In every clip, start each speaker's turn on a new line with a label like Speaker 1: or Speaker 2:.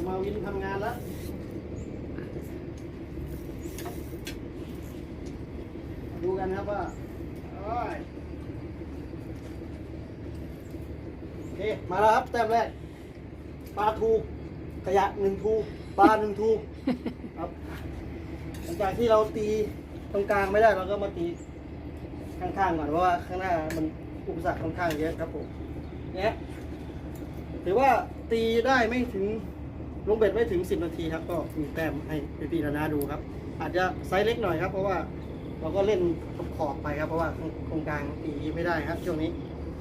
Speaker 1: ยวมาวินทำงานแล้วดูกันครับว่าโอ้ยโอเค มาแล้วครับแต้มแรก ปลาทู ขยะหนึ่งทูปลาหนึ่งทูครับ หลังจากที่เราตีตรงกลางไม่ได้เราก็มาตีข้างๆก่อนเพราะว่าข้างหน้ามันอุปสรรคค่อนข้างเยอะครับผมเนี่ยถือว่าตีได้ไม่ถึง ลงเบ็ดไม่ถึง 10 นาทีครับ ก็มีแต้มให้พี่ๆนานาดูครับ อาจจะไซส์เล็กหน่อยครับ เพราะว่าเราก็เล่นขอบไปครับ เพราะว่าตรงกลางตีไม่ได้ครับ ช่วงนี้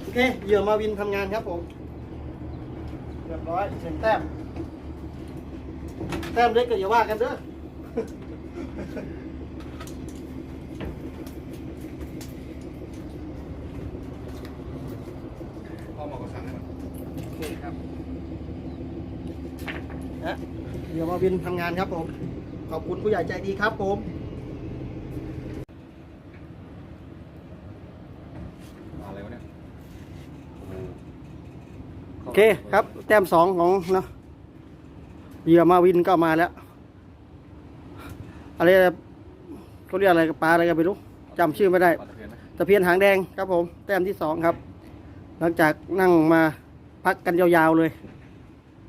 Speaker 1: โอเคเหยื่อมาวินทำงานครับผมเรียบร้อยเชิญแต้ม แต้มเล็กก็อย่าว่ากันเด้อ
Speaker 2: หมอกระสังให้มัน
Speaker 1: โอเคครับนะเดี๋ย วมาวินทำงานครับผม ขอบคุณผู้ใหญ่ใจดีครับผม
Speaker 2: อะไรวะเนี่ย
Speaker 1: โอเคครับ แต้มสองของเนาะเหยื่อมาวินก็มาแล้ว อะไรเขาเรียกอะไรปลาอะไรกันไม่รู้จำชื่อไม่ได้
Speaker 2: ปลาตะเพียนไหม
Speaker 1: ตะเพียนหางแดงครับผม แต้มที่สองครับ หลังจากนั่งมาพักกันยาวๆเลย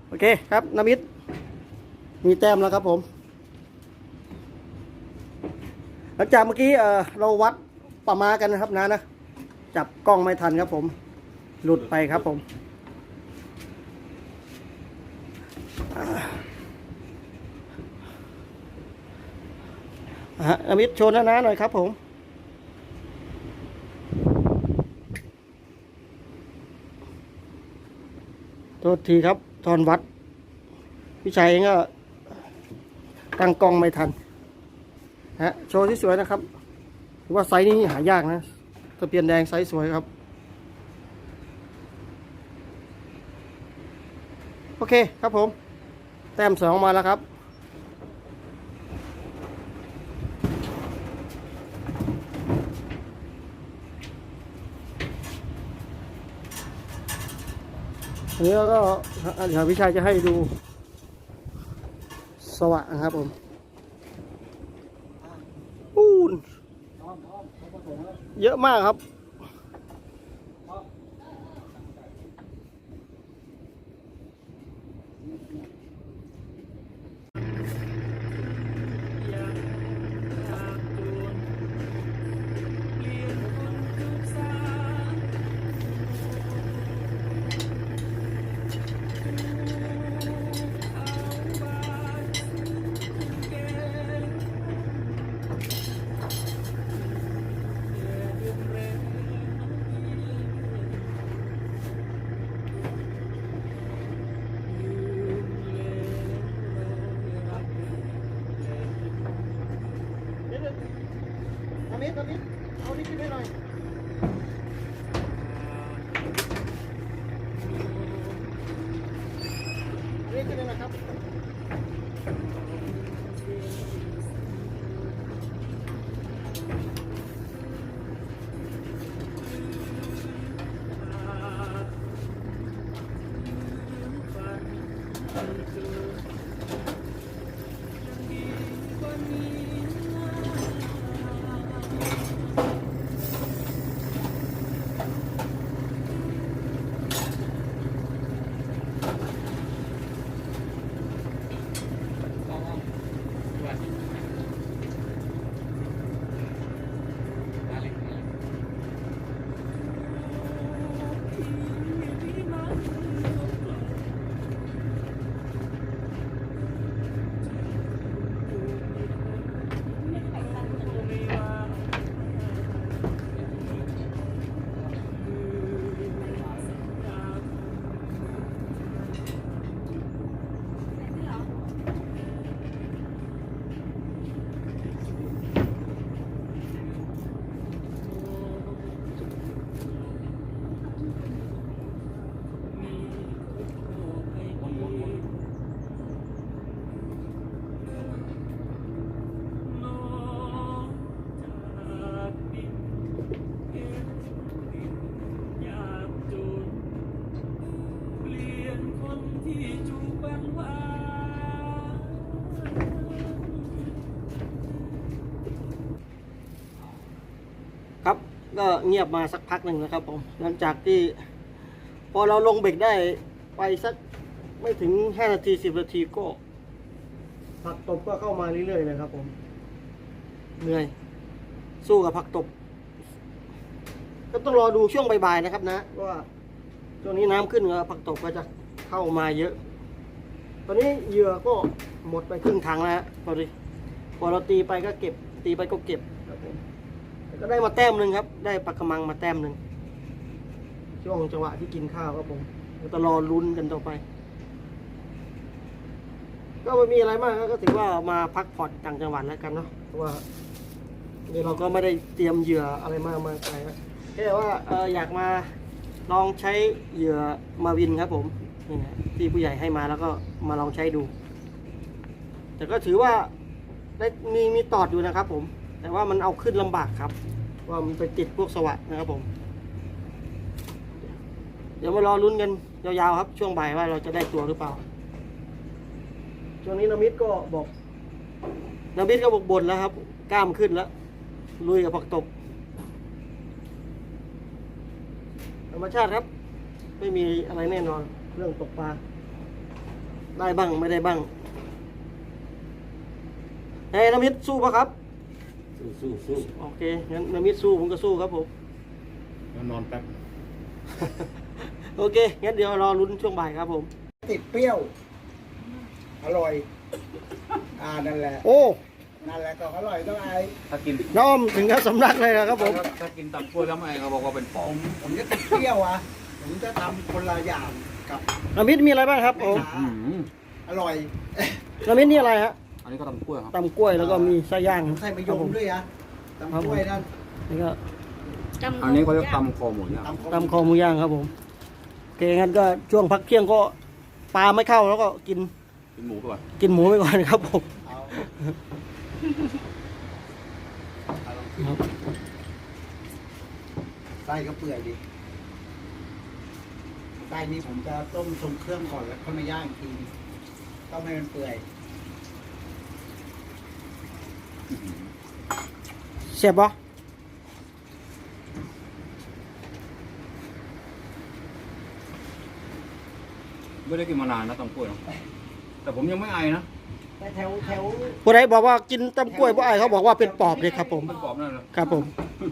Speaker 1: โอเคครับนามิต มีแต้มแล้วครับผม หลังจากเมื่อกี้เออเราวัดประมากันนะครับนะนะ จับกล้องไม่ทันครับผม หลุดไปครับผมอาอะฮะนามิตโชว์น้าหน่อยครับผมโทษทีครับ ตอนวัด พี่ชัยเองก็ ตั้งกล้องไม่ทันฮะโชว์ที่สวยนะครับถือว่าไซส์นี้หายากนะตะเพียนแดงไซส์สวยครับ โอเคครับผม แต้มสองมาแล้วครับอันนี้เราก็เดี๋ยวพี่ชายจะให้ดู สวะนะครับผมอู้เยอะมากครับ
Speaker 3: Thank you.
Speaker 1: ก็เงียบมาสักพักหนึ่งนะครับผมหลังจากที่ พอเราลงเบรกได้ไปสักไม่ถึงห้านาทีสิบนาทีก็ผักตบก็เข้ามาเรื่อยๆเลยครับผมเหนื่อย สู้กับผักตบ ก็ต้องรอดูช่วงบ่ายๆนะครับนะว่าช่วงนี้น้ำขึ้นแล้วผักตบก็จะเข้ามาเยอะ ตอนนี้เหยื่อก็หมดไปครึ่งถังแล้วฮะพอดีพอเราตีไปก็เก็บ ตีไปก็เก็บครับผม ก็ได้มาแต้มหนึ่งครับ ได้ปลากระมังมาแต้มหนึ่งช่วงจังหวะที่กินข้าวครับผมก็ต้อรอลุ้นกันต่อไป ก็ไม่มีอะไรมากก็ถือว่ามาพักผ่อนต่างจังหวัดแล้วกันเนาะเพราะว่าเดี๋ยวเราก็ไม่ได้เตรียมเหยื่ออะไรมากมายไปครับแค่ว่าเอออยากมาลองใช้เหยื่อมาวินครับผมนี่ฮะที่ผู้ใหญ่ให้มาแล้วก็มาลองใช้ดู แต่ก็ถือว่าได้มีมีตอดอยู่นะครับผม แต่ว่ามันเอาขึ้นลำบากครับ ว่ามันไปติดพวกสวัสดนะครับผม เดี๋ยวมารอลุ้นกันยาวๆครับ ช่วงบ่ายว่าเราจะได้ตัวหรือเปล่า ช่วงนี้นามิดก็บอกนามิดก็บอกบ่นแล้วครับ กล้ามขึ้นแล้ว ลุยกับผักตบธรรมชาติครับ ไม่มีอะไรแน่นอน เรื่องตกปลา ได้บ้างไม่ได้บ้างเฮ้ยนามิดสู้ปะครับ
Speaker 2: สู้สู้สู้
Speaker 1: โอเคงั้นนามิดสู้ผมก็สู้ครับผม
Speaker 2: แล้วนอนแป๊บ
Speaker 1: โอเค งั้นเดี๋ยวรอลุ้นช่วงบ่ายครับผม
Speaker 3: ติดเปรี้ยว อร่อย อ่านั่นแหละ
Speaker 1: โอ้
Speaker 3: นั่นแหละก็อร่อยต้องไอาย
Speaker 2: ถ้ากิน
Speaker 1: น้อมถึงกับสำลักเลยนะครับผม
Speaker 2: ถ้ากินตับกล้วยแล้วไม่เขาบอกว่าเป็นป
Speaker 3: ผ
Speaker 2: อม
Speaker 3: มผมจะติดเปรี้ยวอะ ผมจะทำคนละอย่างกับ
Speaker 1: นามิดมีอะไรบ้างครับผม
Speaker 2: อืม
Speaker 3: อร่อย
Speaker 1: นามิดนี่อะไรฮะ
Speaker 2: อั นนี้ก็ตำกล้วยครับ
Speaker 1: ตำกล้วยแล้วก็มีไส้ย่าง
Speaker 3: ผมใส่มะยมด้วยอะตำกล้วยนั่น
Speaker 1: นี่ก็
Speaker 2: อันนี้เขาเรียกตำคอหมูย่าง
Speaker 1: ตำคอหมูย่างครับผมโอเคงั้นก็ช่วงพักเที่ยงก็ปลาไม่เข้าแล้วก็กิน
Speaker 2: กินหมูไปก่อน
Speaker 1: กินหมูไปก่อนครับผม
Speaker 3: เอา
Speaker 1: ครับ
Speaker 3: ไส้ก็เปื่อยดิไส้นี้ผมจะต้มทรงเครื่องก่อนแล้วค่อยมาย่างอีกทีต้มให้มันเปื่อย
Speaker 1: เสียบปะ
Speaker 2: ไม่ได้กินมานานนะตำกล้วยเนอะแต่ผมยังไม่ไอนะ
Speaker 3: แต่แถวแถว
Speaker 1: ผู้ใดบอกว่ากินตำกล้วยบ่ไอายเขาบอกว่าเป็นปอบเลยครับผม
Speaker 2: เป็นปอบนั่นเลย
Speaker 1: ครับผม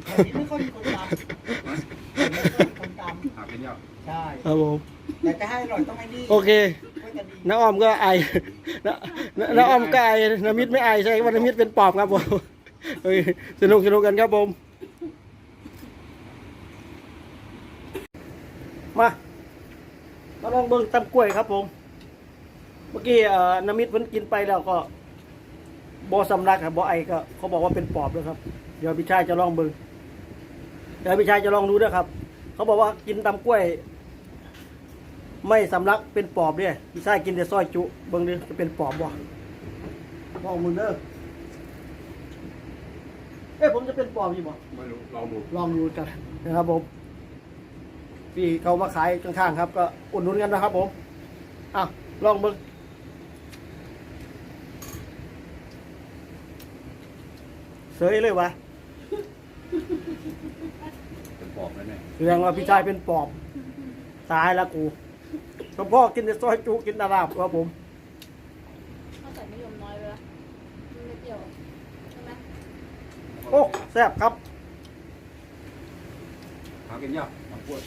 Speaker 3: แถวนี้ไม่ค่อยมีคนตำแถวนี้ไม่ค่อยมีคนต
Speaker 2: หากินยากำ
Speaker 3: ใช่
Speaker 1: ครับผม
Speaker 3: แต่จะให้อร่อยต้องให้นี่
Speaker 1: โอเค
Speaker 3: ก็จะดี
Speaker 1: น้าอ้อมก็ไอน้าน้าอ้อมก็ไอนามิดไม่ไอใช่ว่านามิดเป็นปอบครับผมสนุกสนุกกันครับผม มามาลองเบิ่งตำกล้วยครับผม เมื่อกี้เอ่อนามิดเพิ่นกินไปแล้วก็บอสำลักครับบอไอก็เขาบอกว่าเป็นปอบด้วยครับ เดี๋ยวพี่ชายจะลองเบิ่งเดี๋ยวพี่ชายจะลองดูด้วยครับ เขาบอกว่ากินตำกล้วย ไม่สำลักเป็นปอบเนี่ยพี่ชายกินแต่ซอยจุเบิ่งดิจะเป็นปอบบ่มองมึงเด้อเอ้ยผมจะเป็นปอบอยู่บ่
Speaker 2: ไม่รู้ลองดู
Speaker 1: ลองดูกันนะครับผมพี่เขามาขายข้างๆครับ ก็อุดหนุนกันนะครับ ผมอะลองเบิ่งเสยเลยวะ
Speaker 2: เป็นปอบแน่
Speaker 1: แสดงว่าพี่ชายเป็นปอบตายแล้วกู หลวงพ่อกินแต่ซอยจุกินตาลาบครับผม
Speaker 4: เขาใส่มะยมน้อยไปละมันไม่เปรี้ยวใช่ไหม
Speaker 2: ๆ
Speaker 1: โอ้แซ่บครับ
Speaker 2: หากินยากตำกล้วย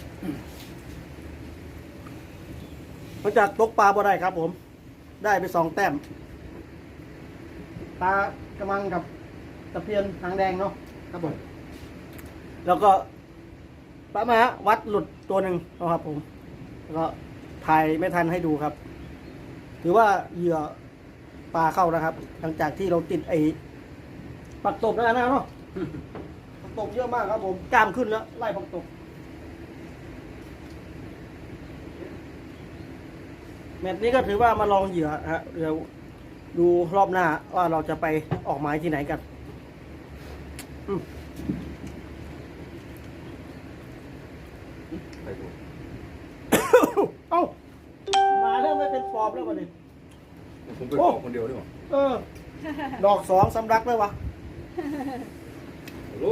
Speaker 1: หลังจากตกปลาบ่ได้ครับผม ได้ไปสองแต้มปลากระมังกับตะเพียนหางแดงเนาะครับผม แล้วก็ปลามาฮะวัดหลุดตัวหนึ่งนะครับผม แล้วก็ ถ่ายไม่ทันให้ดูครับ ถือว่าเหยื่อปลาเข้านะครับ หลังจากที่เราติดไอ้ปักตบแล้วนะเนาะปักตบเยอะมากครับ ผมกล้ามขึ้นแล้ว ไล่ปักตบแมตช์นี้ก็ถือว่ามาลองเหยื่อฮะเดี๋ยวดูรอบหน้าว่าเราจะไปออกหมายที่ไหนกัน อืม
Speaker 2: ไปดู
Speaker 1: เอ้า มาแล้วไม่เป็นฟอร์มแล้ ววันนี้
Speaker 2: ผมเป็นปอบคนเดียวดีกว่า
Speaker 1: เออ ดอกสองสำรักเลยวะ
Speaker 2: ฮัลโหล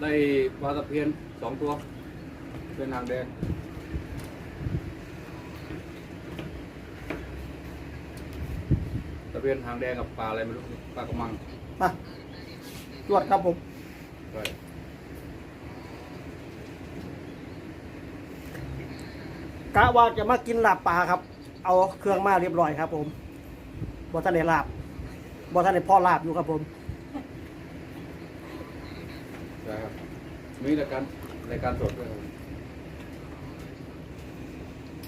Speaker 2: ได้ปลาตะเพียนสองตัว เป็นหางแดงตะเพียนหางแดงกับปลาอะไรไม่รู้ปลากระมัง
Speaker 1: มาจวดครับผม
Speaker 2: ใช่
Speaker 1: กะว่าจะมากินลาบปลาครับ เอาเครื่องมาเรียบร้อยครับ ผมบอท่านในลาบบอท่านในพ่อลาบอยู่ครับผม
Speaker 2: ใช่ครับมีรายการรายการสดด้วยครับ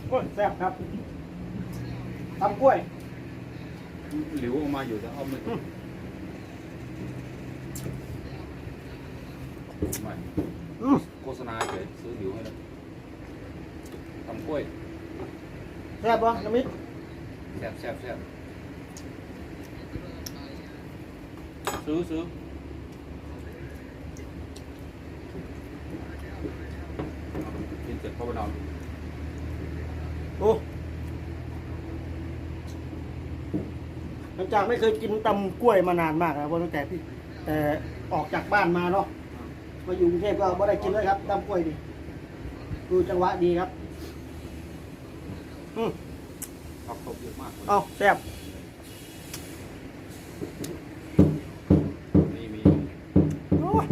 Speaker 1: โอ้ยแซ่บครับตำกล้วย
Speaker 2: หลิวออกมาอยู่แต่เอาไม่ถูกไม่
Speaker 1: อืม
Speaker 2: โฆษณาเฉยซื้อหลิวให้แล้วทำ กล้วย
Speaker 1: แซ่บปะน้ำมิตร
Speaker 2: แซ่บแซ่บแซ่บซื้อซื้อกินเสร็จเข้าไปนอน
Speaker 1: โอ้หลังจากไม่เคยกินตำกล้วยมานานมากแล้วตั้งแต่พี่ แต่ออกจากบ้านมาเนาะมาอยู่กรุงเทพก็ไม่ได้กินเลยครับตำกล้วยดิดูจังหวะดีครับ อืม
Speaker 2: ผักตบเยอะมากเลย
Speaker 1: เอาแซ่บ
Speaker 2: นี่มี
Speaker 1: โอ้ย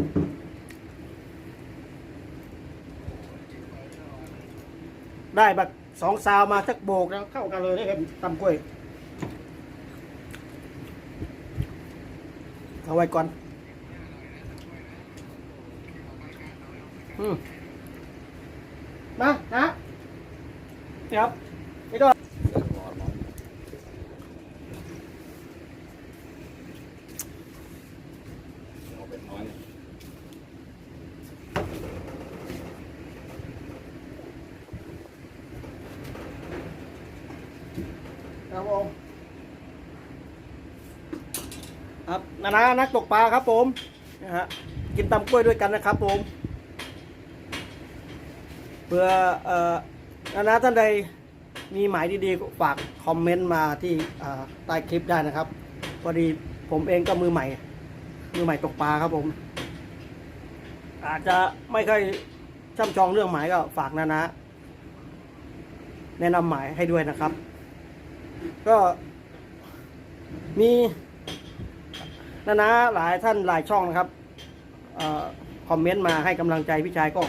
Speaker 1: ได้แบบสองซาวมาสักโบกแล้วเข้ากันเลยนะครับตำกล้วย เอาไว้ก่อน อืมมานะนี่ครับนี่ด้วย
Speaker 2: เส้นหวานน้อยเอาเป็นน้อย
Speaker 1: ครับผมครับนานานักตกปลาครับผมนะฮะกินตำกล้วยด้วยกันนะครับผมเพื่อเอ่อนานาท่านใดมีหมายดีๆฝากคอมเมนต์มาที่ใต้คลิปได้นะครับพอดีผมเองก็มือใหม่ มือใหม่ตกปลาครับผม อาจจะไม่ค่อยช่ำชองเรื่องหมายก็ฝากนานาแนะนำหมายให้ด้วยนะครับ ก็มีนานาหลายท่านหลายช่องนะครับอคอมเมนต์มาให้กำลังใจพี่ชายก็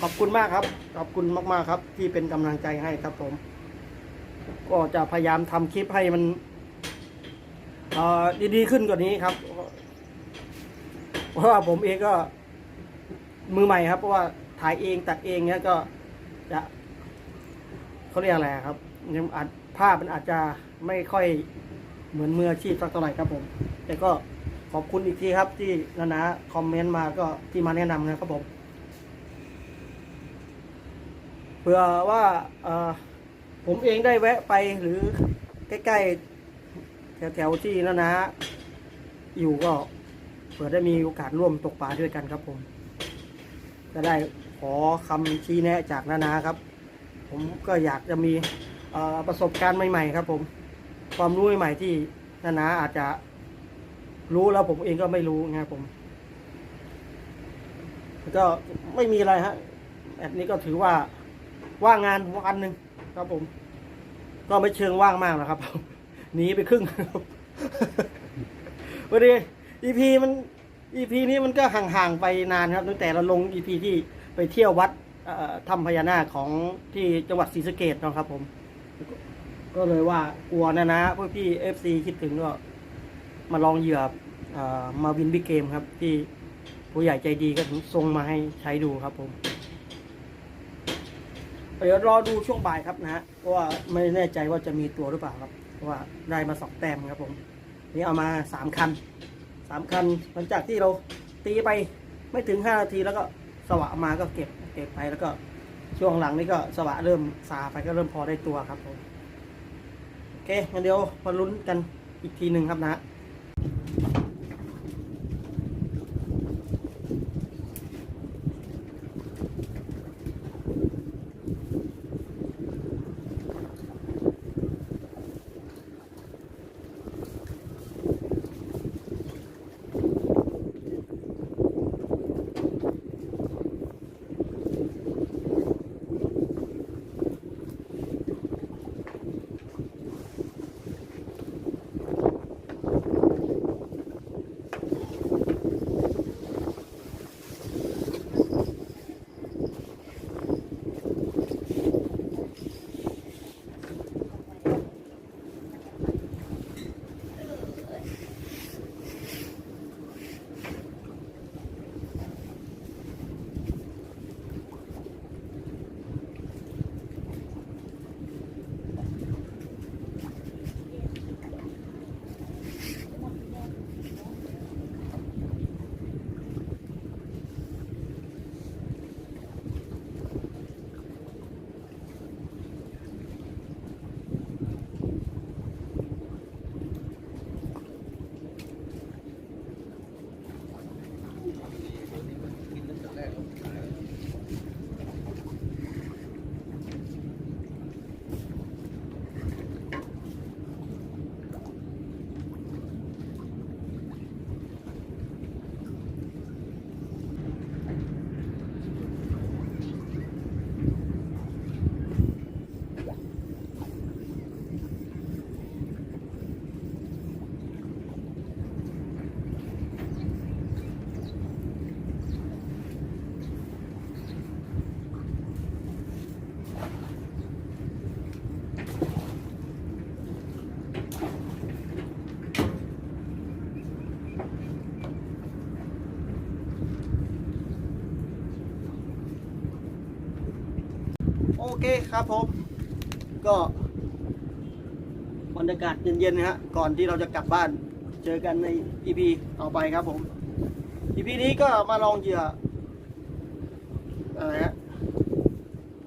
Speaker 1: ขอบคุณมากครับ ขอบคุณมากๆครับ ที่เป็นกำลังใจให้ครับผม ก็จะพยายามทำคลิปให้มันดีๆขึ้นกว่านี้ครับ เพราะว่าผมเองก็มือใหม่ครับ เพราะว่าถ่ายเองตัดเองเนี้ยก็จะเขาเรียกอะไรครับยังอาจ ภาพมันอาจจะไม่ค่อยเหมือนมืออาชีพสักเท่าไหร่ครับผม แต่ก็ขอบคุณอีกทีครับที่นานาคอมเมนต์มาก็ที่มาแนะนำนะครับผมเผื่อว่าผมเองได้แวะไปหรือใกล้ๆ แถวๆที่นานาอยู่ก็เผื่อได้มีโอกาสร่วมตกปลาด้วยกันครับผม จะได้ขอคำชี้แนะจากนานาครับ ผมก็อยากจะมี ประสบการณ์ใหม่ๆครับ ผม ความรู้ใหม่ๆที่นานาอาจจะรู้แล้วผมเองก็ไม่รู้นะครับผมก็ไม่มีอะไรฮะแบบนี้ก็ถือว่าว่างงานวันหนึ่งครับผม ก็ไม่เชิงว่างมากนะครับหนีไปครึ่งครับพอดี EP มัน EP นี้มันก็ห่างๆไปนานครับตั้งแต่เราลง EP ที่ไปเที่ยววัดเอ่อถ้ำพญานาคของที่จังหวัดศรีสะเกดนะครับผม ก็เลยว่ากลัวนะนะพวกพี่เอฟซีคิดถึงก็มาลองเหยื่อมาวินบิ๊กเกมครับ ที่ผู้ใหญ่ใจดีก็ถึงส่งมาให้ใช้ดูครับผมเดี๋ยวรอดูช่วงบ่ายครับนะฮะเพราะว่าไม่แน่ใจว่าจะมีตัวหรือเปล่าครับเพราะว่าได้มาสองแต้มครับผม นี่เอามาสามคันสามคันหลังจากที่เราตีไปไม่ถึงห้านาทีแล้วก็สวะมาก็เก็บเก็บไปแล้วก็ ช่วงหลังนี่ก็สวะเริ่มซาไปก็เริ่มพอได้ตัวครับผมโอเคงั้นเดี๋ยวมาลุ้นกันอีกทีหนึ่งครับนะ โอเคครับผม ก็บรรยากาศเย็นๆนะฮะก่อนที่เราจะกลับบ้านเจอกันใน EP ต่อไปครับผม EP นี้ก็มาลองเหยื่ออะไรฮะ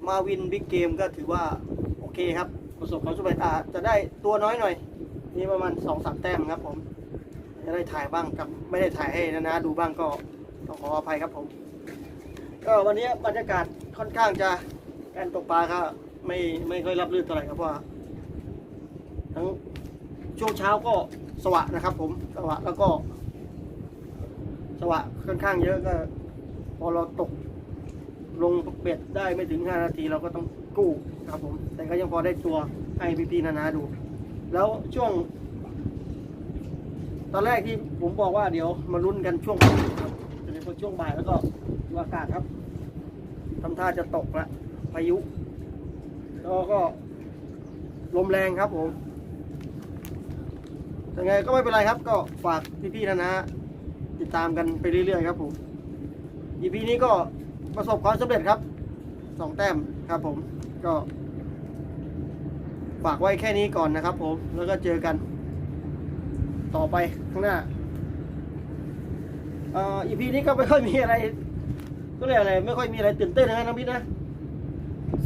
Speaker 1: มาวินบิ๊กเกมก็ถือว่า โอเคครับ ประสบความสำเร็จอาจจะได้ตัวน้อยหน่อยนี่ประมาณสองสามแต้มครับผม จะได้ถ่ายบ้างกับไม่ได้ถ่ายให้นะนะดูบ้างก็ต้องขออภัยครับผม ก็วันนี้บรรยากาศค่อนข้างจะ การตกปลาก็ไม่ไม่ค่อยรับรื่นเท่าไหร่ครับเพราะว่าทั้งช่วงเช้าก็สวะนะครับ ผมสวะแล้วก็สวะค่อนข้างเยอะก็ พอเราตกลงเบ็ดได้ไม่ถึง 5 นาทีเราก็ต้องกู้ครับผม แต่ก็ยังพอได้ตัวให้พี่ๆนานาดู แล้วช่วง ตอนแรกที่ผมบอกว่าเดี๋ยวมาลุ้นกันช่วงครับแต่ในช่วงบ่ายแล้วก็ดูอากาศครับทำท่าจะตกละ พายุ แล้วก็ลมแรงครับผมยังไงก็ไม่เป็นไรครับ ก็ฝากพี่ๆนะนะติดตามกันไปเรื่อยๆครับผม EP นี้ก็ประสบความสำเร็จครับสองแต้มครับผมก็ฝากไว้แค่นี้ก่อนนะครับผม แล้วก็เจอกัน ต่อไปข้างหน้าเอ่อ EP นี้ก็ไม่ค่อยมีอะไร ก็เรียกอะไร ไม่ค่อยมีอะไรตื่นเต้นนะน้องพี่นะ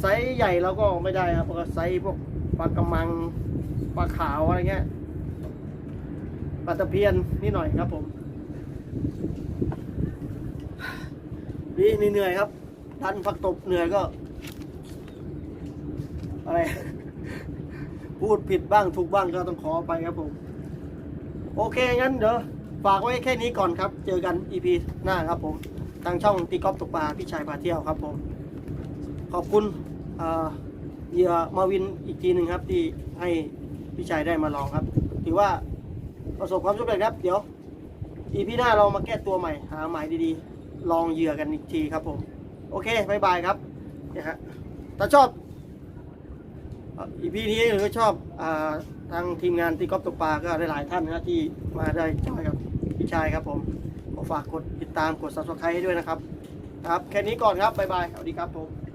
Speaker 1: ไซส์ใหญ่เราก็ไม่ได้ครับเพราะไซส์พวกปลากระมังปลาขาวอะไรเงี้ยปลาตะเพียนนิดหน่อยครับผมดีเหนื่อยครับดันฝักตบเหนื่อยก็ อะไร พูดผิดบ้างถูกบ้างก็ต้องขอไปครับผม โอเคงั้นเดี๋ยวฝากไว้แค่นี้ก่อนครับ เจอกัน EP หน้าครับผม ทางช่องตีกอล์ฟตกปลาพี่ชายพาเที่ยวครับผม ขอบคุณ เหยื่อมาวินอีกทีหนึ่งครับ ที่ให้พี่ชายได้มาลองครับ ถือว่าประสบความสำเร็จครับ เดี๋ยว EP หน้าเรามาแก้ตัวใหม่ หาหมายดีๆ ลองเหยื่อกันอีกทีครับผม โอเคบายบายครับนี่ยฮะถ้าชอบอีพีนี้หรือชอบอทางทีมงานตีกอล์ฟตกปลาก็หลายๆท่านนะที่มาได้จอยกับพี่ชายครับผมขอฝากกดติดตามกด subscribe ให้ด้วยนะครับ ครับ แค่นี้ก่อนครับบ๊ายบายสวัสดีครับผม